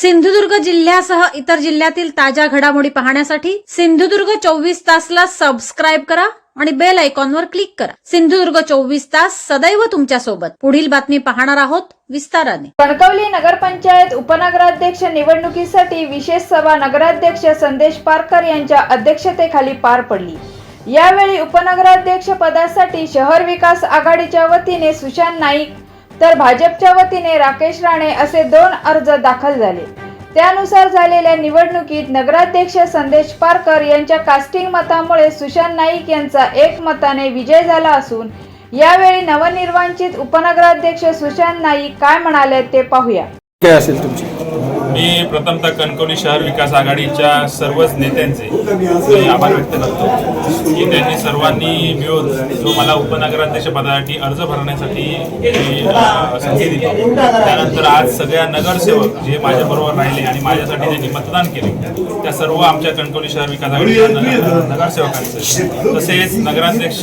सिंधुदुर्ग जिल्ह्यासह इतर जिल्ह्यातील ताज्या घडामोडी पाहण्यासाठी सिंधुदुर्ग चोवीस तासला सबस्क्राईब करा आणि बेल आयकॉनवर क्लिक करा. सिंधुदुर्ग चोवीस तास सदैव तुमच्यासोबत पुढील बातमी पाहणार आहोत विस्ताराने. कणकवली नगरपंचायत उपनगराध्यक्ष निवडणुकीसाठी विशेष सभा नगराध्यक्ष संदेश पारकर यांच्या अध्यक्षतेखाली पार पडली. यावेळी उपनगराध्यक्ष पदासाठी शहर विकास आघाडीच्या वतीने सुशांत नाईक तर भाजपच्या वतीने राकेश राणे असे दोन अर्ज दाखल झाले. त्यानुसार झालेल्या निवडणुकीत नगराध्यक्ष संदेश पारकर यांच्या कास्टिंग मतामुळे सुशांत नाईक यांचा एक मताने विजय झाला असून यावेळी नवनिर्वाचित उपनगराध्यक्ष सुशांत नाईक काय म्हणाले ते पाहूया. काय असेल तुमची? मी प्रथमतः कणकवली शहर विकास आघाडीच्या सर्वच नेत्यांचे मी आभार व्यक्त करतो की त्यांनी सर्वांनी मिळून जो मला उपनगराध्यक्ष पदासाठी अर्ज भरण्यासाठी संधी दिली. त्यानंतर आज सगळ्या नगरसेवक जे माझ्याबरोबर राहिले आणि माझ्यासाठी त्यांनी मतदान केले त्या सर्व आमच्या कणकवली शहर विकास आघाडीच्या नगरसेवकांचं नगरसेवकांचे. तसेच नगराध्यक्ष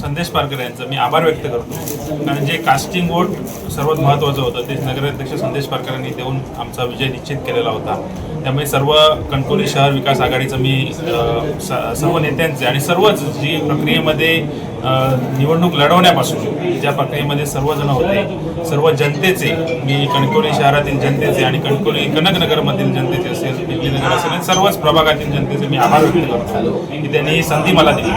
संदेश पारकर यांचं मी आभार व्यक्त करतो. कारण जे कास्टिंग वोट सर्वात महत्त्वाचं होतं ते नगराध्यक्ष संदेश पारकरांनी देऊन आमचा विजय निश्चित केलेला होता. त्यामुळे सर्व कणकोली शहर विकास आघाडीचं मी स- सर्व नेत्यांचे आणि सर्वच जी प्रक्रियेमध्ये निवडणूक लढवण्यापासून ज्या प्रक्रियेमध्ये सर्वजण होते सर्व जनतेचे मी कणकवली शहरातील जनतेचे आणि कणकवली कनकनगरमधील जनतेचे असेल दिल्लीनगर असेल आणि सर्वच प्रभागातील जनतेचे मी आभार व्यक्त करतो की त्यांनी ही संधी मला दिली.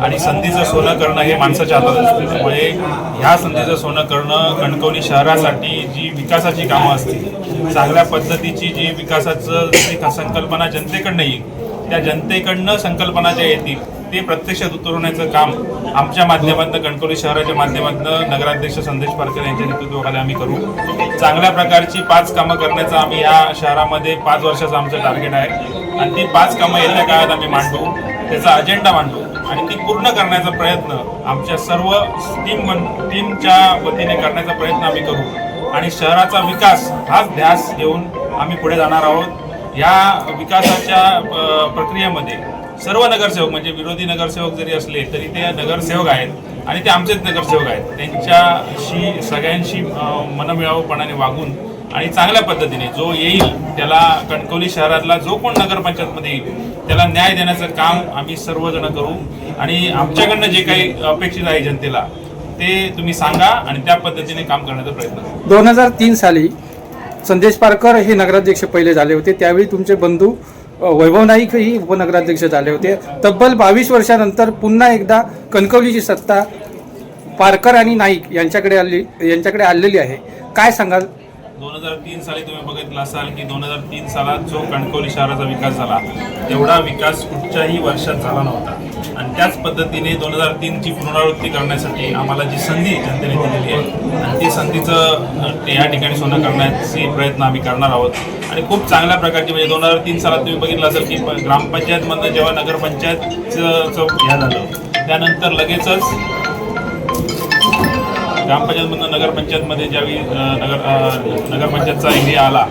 आणि संधीचं सोनं करणं हे माणसाच्या हातात असते. त्यामुळे ह्या संधीचं सोनं करणं कणकवली शहरासाठी जी विकासाची कामं असतील चांगल्या पद्धतीची जी विकासाचं जी संकल्पना जनतेकडनं येईल त्या जनतेकडनं संकल्पना ज्या येतील ते प्रत्यक्षात उतरवण्याचं काम आमच्या माध्यमातून कणकवली शहराच्या माध्यमातून नगराध्यक्ष संदेश पारकर यांच्या नेतृत्वाखाली आम्ही करू. चांगल्या प्रकारची पाच कामं करण्याचं आम्ही या शहरामध्ये पाच वर्षाचं आमचं टार्गेट आहे. आणि ती पाच कामं येत्या काळात आम्ही मांडू. त्याचा अजेंडा मांडू. आणि ती पूर्ण करण्याचा प्रयत्न आमच्या सर्व टीम टीमच्या वतीने करण्याचा प्रयत्न आम्ही करू. आणि शहराचा विकास हाच ध्यास घेऊन आम्ही पुढे जाणार आहोत. या विकासाच्या प्रक्रियेमध्ये सर्व नगरसेवक म्हणजे विरोधी नगरसेवक जरी असले तरी ते नगरसेवक आहेत आणि ते आमचेच नगरसेवक आहेत. त्यांच्याशी सगळ्यांशी मनमिळावपणाने वागून आणि चांगल्या पद्धतीने जो येईल त्याला कणकवली शहरातला जो कोण नगरपंचायतमध्ये येईल त्याला न्याय देण्याचं काम आम्ही सर्वजण करू. आणि आमच्याकडनं जे काही अपेक्षित आहे जनतेला ते तुम्ही सांगा आणि त्या पद्धतीने काम करण्याचा प्रयत्न करू. दोन हजार तीन साली संदेश पारकर हे नगराध्यक्ष पहिले झाले होते. त्यावेळी तुमचे बंधू वैभव नाईक ही उपनगराध्यक्ष झाले होते. तब्बल बावीस वर्षानंतर पुन्हा एकदा कणकवलीची सत्ता पारकर आणि नाईक यांच्याकडे आली यांच्याकडे आलेली आहे. काय सांगाल? दोन हजार तीन साली तुम्ही बघितलं असाल की दोन हजार तीन सालात जो कणकवली शहराचा विकास झाला तेवढा विकास कुठच्याही वर्षात झाला नव्हता. आणि त्याच पद्धतीने दोन हजार तीनची पुनरावृत्ती करण्यासाठी आम्हाला जी संधी जनतेने दिलेली आहे संधीचं या ठिकाणी सोनं करण्याचे प्रयत्न आम्ही करणार आहोत. आणि खूप चांगल्या प्रकारची म्हणजे दोन हजार तीन सालात तुम्ही बघितलं असेल की ग्रामपंचायतमधनं जेव्हा नगरपंचायतचं हे झालं त्यानंतर लगेचच ग्रामपंचायतमधनं नगरपंचायतमध्ये ज्यावेळी नगर नगरपंचायतचा एरिया आला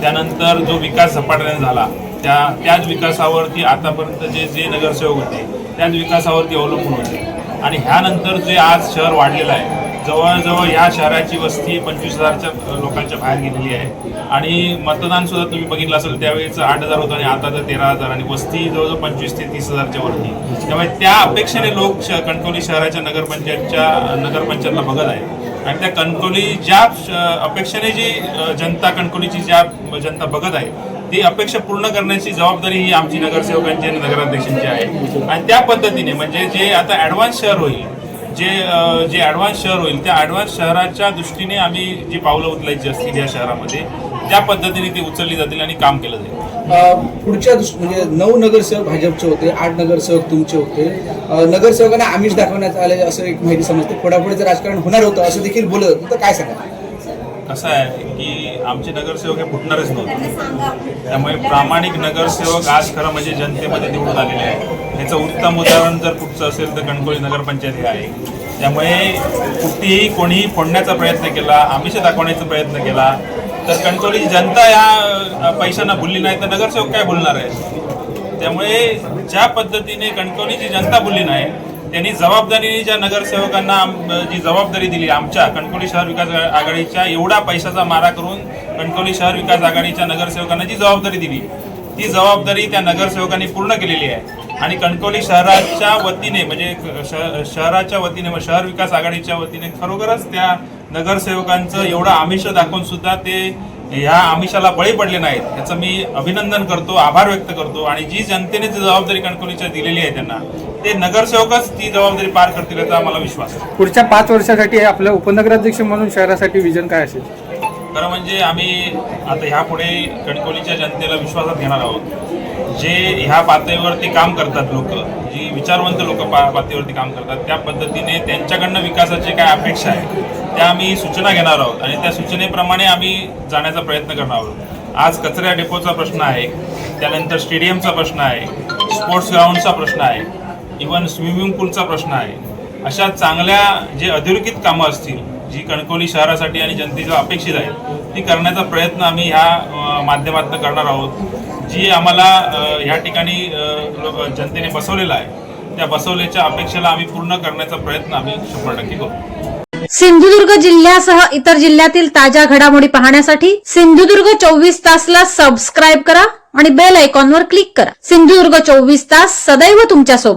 त्यानंतर जो विकास झपाट्याने झाला त्या त्याच विकासावरती आतापर्यंत जे जे नगरसेवक होते त्याच विकासावरती अवलंबून होते. आणि ह्यानंतर जे आज शहर वाढलेलं आहे जवळजवळ ह्या शहराची वस्ती पंचवीस हजारच्या लोकांच्या बाहेर गेलेली आहे. आणि मतदान सुद्धा तुम्ही बघितलं असेल त्यावेळेस आठ हजार होतं आणि आता तर तेरा हजार आणि वस्ती जवळजवळ पंचवीस ते तीस हजारच्या वरती. त्यामुळे त्या अपेक्षेने लोक श कणकवली शहराच्या नगरपंचायतच्या नगरपंचायतला बघत आहेत. आणि त्या कणकवली ज्या अपेक्षेने जी जनता कणकवलीची ज्या जनता बघत आहे ती अपेक्षा पूर्ण करण्याची जबाबदारी ही आमची नगरसेवकांची आणि नगराध्यक्षांची आहे. आणि त्या पद्धतीने म्हणजे जे आता ॲडव्हान्स शहर होईल जे जे ॲडव्हान्स शहर होईल त्या ॲडव्हान्स शहराच्या दृष्टीने आम्ही जी पावलं उचलायची असतील या शहरामध्ये त्या पद्धतीने ती उचलली जातील आणि काम केलं जाईल. पुढच्या दृष्टी म्हणजे नऊ नगरसेवक भाजपचे होते आठ नगरसेवक तुमचे होते. नगरसेवकांना आमिष दाखवण्यात आले असं एक माहिती समजते. पुढापुढे जर राजकारण होणार होतं असं देखील बोलत होतं तर काय सांगा कसं आहे की आमचे नगरसेवक हे फुटणारच नव्हते. त्यामुळे प्रामाणिक नगरसेवक आज खरं म्हणजे जनतेमध्ये निवडून आलेले आहे याचं उत्तम उदाहरण जर कुठचं असेल तर कणकोळी नगरपंचायत हे आहे. त्यामुळे कुठेही कोणीही फोडण्याचा प्रयत्न केला आमिष दाखवण्याचा प्रयत्न केला तर कणकोली जनता या पैशांना भुलली नाही तर नगरसेवक काय बोलणार आहे त्यामुळे ज्या पद्धतीने कणकवलीची जनता बोलली नाही त्यांनी जबाबदारीने ज्या नगरसेवकांना आम- जी जबाबदारी दिली आमच्या कणकवली शहर विकास आघाडीच्या एवढा पैशाचा मारा करून कणकवली शहर विकास आघाडीच्या नगरसेवकांना जी जबाबदारी दिली ती जबाबदारी त्या नगरसेवकांनी पूर्ण केलेली आहे. आणि कणकवली शहराच्या वतीने म्हणजे शहराच्या वतीने व शहर विकास आघाडीच्या वतीने खरोखरच त्या नगरसेवकांचं एवढं आमिष दाखवून सुद्धा ते ह्या आमिषाला बळी पडले नाहीत. याचं मी अभिनंदन करतो आभार व्यक्त करतो आणि जी जनतेने जी जबाबदारी कणकवलीच्या दिलेली आहे त्यांना ते नगरसेवकच ती जबाबदारी पार करतील याचा मला विश्वास आहे. पुढच्या पाच वर्षासाठी आपलं उपनगराध्यक्ष म्हणून शहरासाठी विजन काय असेल? खरं म्हणजे आम्ही आता ह्यापुढे कणकवलीच्या जनतेला विश्वासात घेणार आहोत. जे ह्या पातळीवरती काम करतात लोक जी विचारवंत लोक पा पातळीवरती काम करतात त्या पद्धतीने त्यांच्याकडनं विकासाची काय अपेक्षा आहे त्या आम्ही सूचना घेणार आहोत आणि त्या सूचनेप्रमाणे आम्ही जाण्याचा प्रयत्न करणार आहोत. आज कचऱ्या डेपोचा प्रश्न आहे त्यानंतर स्टेडियमचा प्रश्न आहे स्पोर्ट्स ग्राउंडचा प्रश्न आहे इवन स्विमिंग पूलचा प्रश्न आहे. अशा चांगल्या जे अधोरेखित कामं असतील जी कणकवली शहरासाठी आणि जनतेच्या अपेक्षित आहेत ती करण्याचा प्रयत्न आम्ही ह्या माध्यमातून करणार आहोत. जी आम्हाला ह्या ठिकाणी जनतेने बसवलेलं आहे त्या बसवल्याच्या अपेक्षेला आम्ही पूर्ण करण्याचा प्रयत्न आम्ही शंभर टक्के करू. सिंधुदुर्ग जिल्ह्यासह इतर जिल्ह्यातील ताज्या घडामोडी पाहण्यासाठी सिंधुदुर्ग चोवीस तासला सबस्क्राईब करा आणि बेल आयकॉनवर क्लिक करा. सिंधुदुर्ग चोवीस तास सदैव तुमच्यासोबत